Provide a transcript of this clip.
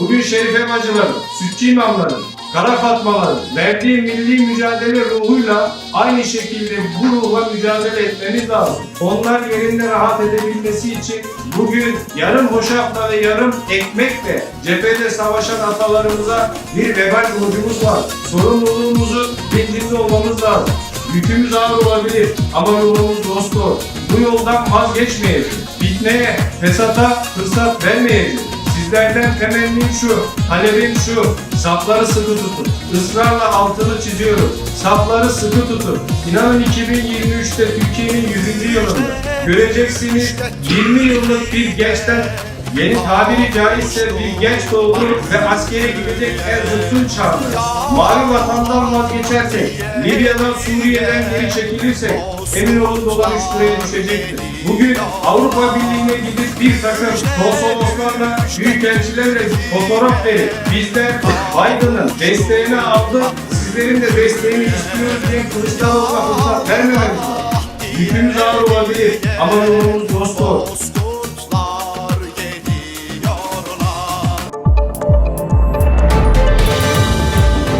bugün Şerife bacıların, sütçü imamların, kara fatmaların verdiği milli mücadele ruhuyla aynı şekilde bu ruhla mücadele etmemiz lazım. Onlar yerinde rahat edebilmesi için bugün yarım hoşafla ve yarım ekmekle cephede savaşan atalarımıza bir vebal borcumuz var. Sorumluluğumuzu bilincinde olmamız lazım. Yükümüz ağır olabilir ama yolumuz dostur. Bu yoldan vazgeçmeyeceğiz. Fitneye, fesata fırsat vermeyeceğiz. Sizlerden temennim şu, talebim şu, safları sıkı tutun. Israrla altını çiziyorum. Safları sıkı tutun. İnanın 2023'te Türkiye'nin 100. yılında göreceksiniz 20 yıllık bir gençten Yeni tabiri caizse bir genç doğdu ve askere gidecek zıttın çağında. Mavi vatandan vazgeçersek, Libya'dan Suriye'den geri çekilirsek emin olun dolar 3 liraya düşecektir. Bugün Avrupa Birliği'ne gidip bir takım konsoloslarla, büyükelçilerle fotoğraf verip bizler Biden'ın desteğini aldık, sizlerin de desteğini istiyoruz diye Kılıçdaroğlu'na fırsat vermememiz lazım. Yükümüz ağır olabilir ama yolumuz dost doğru.